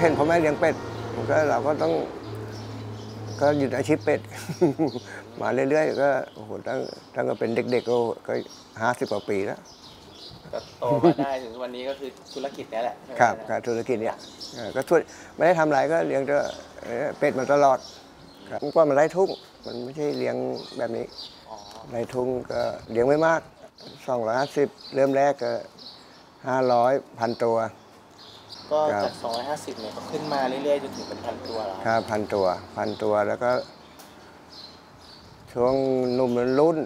เห็นพ่อแม่เลี้ยงเป็ดมันก็เราก็ต้อง ก็หยุดอาชีพเป็ด มาเรื่อยๆก็โอ้โหตั้งตั้งแต่เป็นเด็กๆก็ก็ห้าสิบกว่าปีแล้วก็โตมาได้ถึงวันนี้ก็คือธุรกิจเนี้ยแหละใช่ไหมครับการธุรกิจเนี่ยเออก็ช่วยไม่ได้ทำอะไรก็เลี้ยงแต่เอ่อเป็ดมาตลอดครับเมื่อก่อนมันไร้ทุ่งมันไม่ใช่เลี้ยงแบบนี้อ๋อไร้ทุ่งก็เลี้ยงไม่มาก250เริ่มแรกก็500พันตัว ก็ครับ จาก 250 เนี่ยก็ขึ้นมาเรื่อยๆจนถึงเป็นพันตัวแล้วครับพันตัวพันตัวแล้วก็ ช่วงหนุ่มรุ่น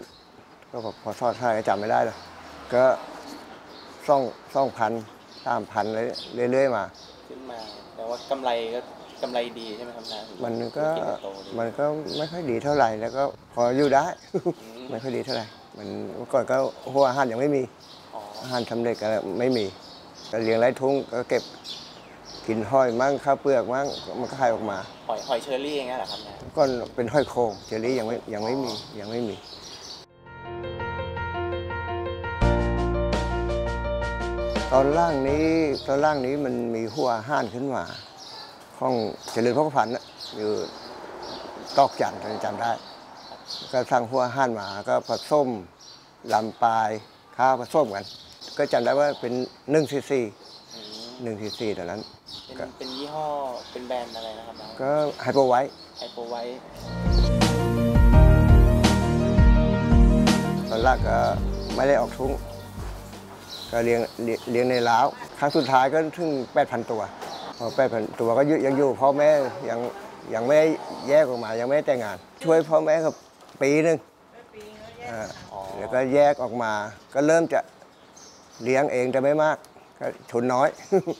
ก็พอพอทอดท่าก็จำไม่ได้แล้วก็สองสองพันสามพันเรื่อยๆมา ขึ้นมา แต่ว่ากำไรก็กำไรดีใช่ไหมครับนะมันก็ธุรจโตดีมันก็ไม่ค่อยดีเท่าไหร่แล้วก็พออยู่ได้มไม่ค่อยดีเท่าไหร่มันเมื่อก่อนก็หัวอาหารยังไม่มี อ๋ออาหารสำเร็จก็ไม่มี ก็เลี้ยงไร้ทุ่งก็เก็บกินห้อยมั่งข้าวเปลือกมั่งมันก็ขายออกมาหอยหอยเชอรี่อย่างเงี้ยเหรอครับนะก่อนเป็นห้อยโครงเจลลี่ยังไม่ยังไม่มียังไม่มีตอนล่างนี้ตอนล่างนี้มันมีหัวห้านขึ้นมาห้องเจริญพระพันธ์น่ะอยู่ตอกจันทร์จำได้ ก็สั่งหัวห้านมาก็ผสมลำปลายข้าวผสมกัน ก็จำได้ว่าเป็นหนึ่งซีซีอืมหนึ่งซีซีตอนนั้น เป็นครับเป็นยี่ห้อเป็นแบรนด์อะไรนะครับนะก็ไฮโปรไว้ไฮโปรไว้ตอนแรกก็ไม่ได้ออกทุ่งก็เลี้ยงเลี้ยงเลี้ยงในล้าวครั้งสุดท้ายก็ถึง 8,000 ตัว พอ 8,000 ตัวก็อยู่ยังอยู่พ่อแม่ยังยังไม่ได้แยกออกมายังไม่ได้แต่งงาน ช่วยพ่อแม่กับปีหนึ่งอ่าอ๋อแล้วก็แยกออกมาก็เริ่มจะ เลี้ยงเองแต่ไม่มากก็ทุนน้อย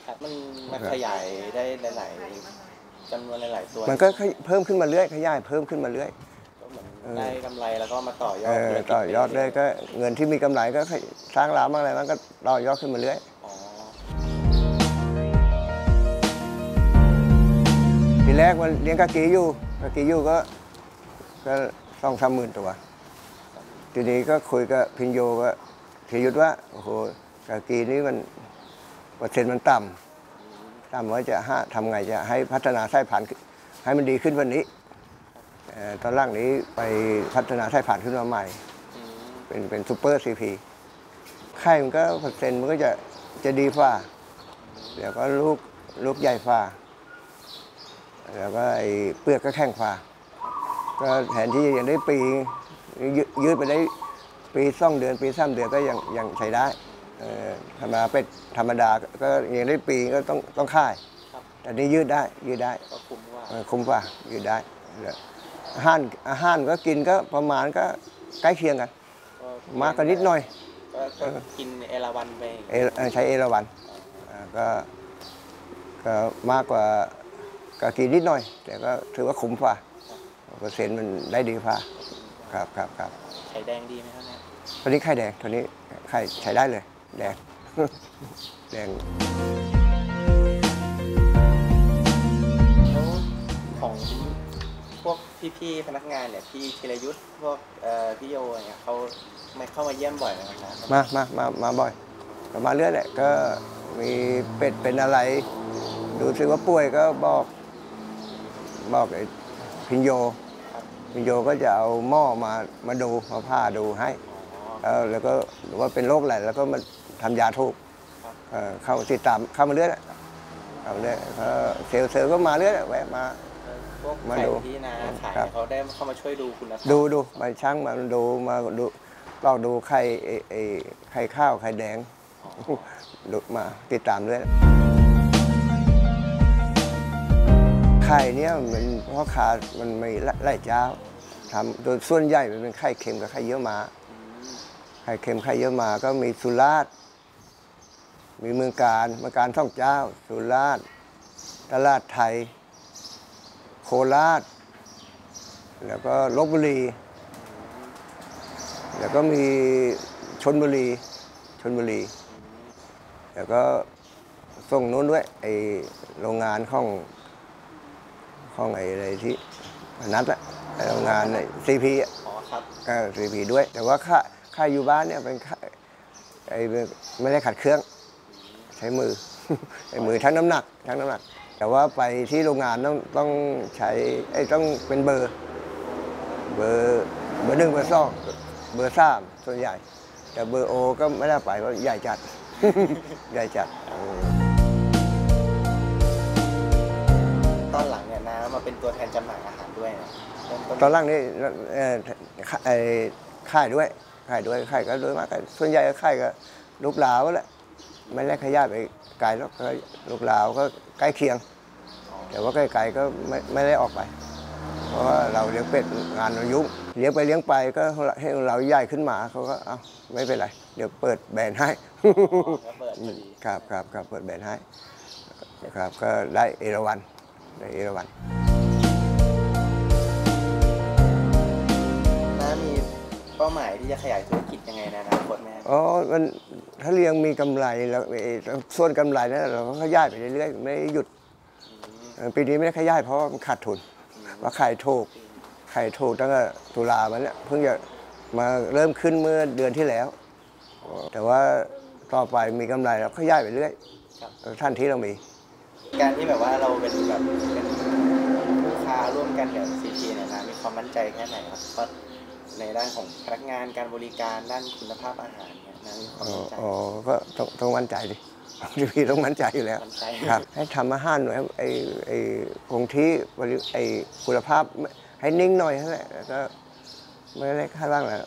ครับมันมันขยายได้หลายๆจำนวนหลายๆตัวมันก็ขยเพิ่มขึ้นมาเรื่อยขยายเพิ่มขึ้นมาเรื่อยก็เหมือนได้กำไรแล้วก็มาต่อยอเอดอธุรกิจต่อยอดเลยก็เงินที่มีกำไรก็สร้างร้านบ้างอะไรบ้างก็ต่อยอดขึ้นมาเรื่อยอ๋อทีแรกมันเลี้ยงกะกีอยู่กะกีอยู่ก็ก็สองสามหมื่นตัวทีนี้ก็คุยกับพินโยก็ พิยุทธว่าโอ้โหกะกีนี้มันเปอร์เซ็นต์มันต่ำต่ำว่าจะห้าทำไงจะให้พัฒนาสายพันธุ์ให้มันดีขึ้นวันนี้ตอนล่างนี้ไปพัฒนาสายพันธุ์ขึ้นมาใหม่ เป็นเป็นซูเปอร์ซีพีไข่มันก็เปอร์เซ็นต์มันก็จะจะดีฟ้าเดี๋ยวก็ลูกลูกใหญ่ฟ้าแล้วก็ไอ้เปลือกก็แข็งฟ้าก็แทนที่ยังได้ปียืดไปได้ ปีสองเดือนปีสามเดือนก็ยังยังใช้ได้เอ่อธรรมดาเป็ดธรรมดาก็ยังได้ปีก็ต้องต้องค่ายครับแต่นี่ยืดได้ยืดได้ก็คุ้มว่าเออคุ้มกว่ายืดได้แล้วอาหารอาหารก็กินก็ประมาณก็ใกล้เคียงกัน มากกันนิดหน่อยก็ก็กินเอราวันไปเอเอ่อใช้เอราวันอ่าก็ก็มากกว่าก็กินนิดหน่อย แต่ก็ถือว่าคุ้มกว่าเปอร์เซ็นต์มันได้ดีกว่า ครับครับครับไข่แดงดีไหมครับเนี่ยตัวนี้ไข่แดงตัวนี้ไข่ใช้ได้เลย แดงแดงแล้วของพวกพี่ๆพนักงานเนี่ยพี่ธีรยุทธ์พวกเอ่อพี่โยอะไรเนี่ยเขาไม่เข้ามาเยี่ยมบ่อยไหมครับนะมามามามาบ่อยก็มาเรื่อยแหละก็มีเป็ดเป็นอะไร ดูสึกว่าป่วยก็บอกบอกไอ้พิญโย ครับพิญโยก็จะเอาหม้อมามาดูมาผ่าดูให้อ๋อเออแล้วก็หรือว่าเป็นโรคอะไรแล้วก็มาทำยาถูกครับเออเข้าติดตามเข้ามาเรื่อยแหละเข้ามาเรื่อยก็เซลล์เซลล์ก็มาเรื่อยแหละแวะมาเออพวกมาไข่ดูที่นาขายครับเขาได้เข้ามาช่วยดูคุณภาพดูดูมาช่างมาดูมาดูลอกดูไข่ไอ้ไอ้ไข่ข้าวไข่แดงอ๋อดูมาติดตามด้วย ไข่เนี้ยมันเพราะขามันไม่ไล่เจ้าทำโดยส่วนใหญ่มันเป็นไข่เค็มกับไข่เยอะมาไข่เค็มไข่เยอะมาก็มีสุราษฎร์มีเมืองการเมืองการท่องเจ้า สุราษฎร์ตลาดไทย โคราช แล้วก็ลบบุรี แล้วก็มีชนบุรีชนบุรี แล้วก็ส่งนู้นด้วยไอโรงงานของ ของไออะไรที่นัดอะไอ้โรงงานซีพีอะอ๋อครับก็ซีพีด้วย แต่ว่าค่าค่าอยู่บ้านเนี่ยเป็นค่าไอ้ไม่ได้ขัดเครื่อง ใช้มือใช้มือทั้งน้ำหนักทั้งน้ำหนักอแต่ว่าไปที่โรงงานต้องต้องใช้ไอ้ยต้องเป็นเบอร์เบอร์เบอร์หนึ่งเบอร์สองเบอร์สามส่วนใหญ่ แต่เบอร์โอก็ไม่ได้ไปเพราะใหญ่จัด ใหญ่จัด ตัวแทนจำหน่ายอาหารด้วยนะเริ่มต้นตอนหล่างนี่เอ่อขไอ้ค่ายด้วยค่ายด้วยค่ายก็ด้วยมากส่วนใหญ่ก็ค่ายก็ลูกหลาวแหละไม่ได้ขยายไปไกลหรอกก็ลูกหลาวก็ใกล้เคียง แต่ว่าไกลๆก็ไม่ไม่ได้ออกไป เพราะว่าเราเลี้ยงเป็ดงานเรายุ่งเลี้ยงไปเลี้ยงไปก็ให้เราใหญ่ขึ้นมาเขาก็เอาไม่เป็นไร เดี๋ยวเปิดแบรนด์ให้ก็เปิดพอดีครับครับครับเปิดแบรนด์ให้ครับก็ได้เอราวันได้เอราวัน ป้าหมายที่จะขยายธุรกิจยังไงในอนาคตไหมครับอ๋อมันถ้าเลี้ยงมีกำไรแล้วไอ้ส่วนกำไรนั้นเราก็ขยายไปเรื่อยๆไม่หยุดเออปีนี้ไม่ได้ขยายเพราะว่ามันขาดทุนว่าขายถูกขายถูกตั้งแต่ตุลามันเนี่ยเพิ่งจะมาเริ่มขึ้นเมื่อเดือนที่แล้ว แต่ว่าต่อไปมีกำไรแล้วขยายไปเรื่อยครับท่านที่เรามี การที่แบบว่าเราเป็นแบบเป็นลูกค้าร่วมกันกับซีพีเนี่ยนะมีความมั่นใจแค่ไหนครับว่า ในด้านของพนักงานการบริการด้านคุณภาพอาหารเนี่ยนะมีความอ๋อมั่นใจอ๋อก็ต้องต้องมั่นใจดิพี่ต้องมั่นใจอยู่แล้ว มั่นใจครับ ให้ทำอาหารหน่อยครับไอ้ไอ้คงที่บริไอ้คุณภาพให้นิ่งหน่อยนั่นแหละแล้วก็ไม่ได้คาดหว่างแล้ว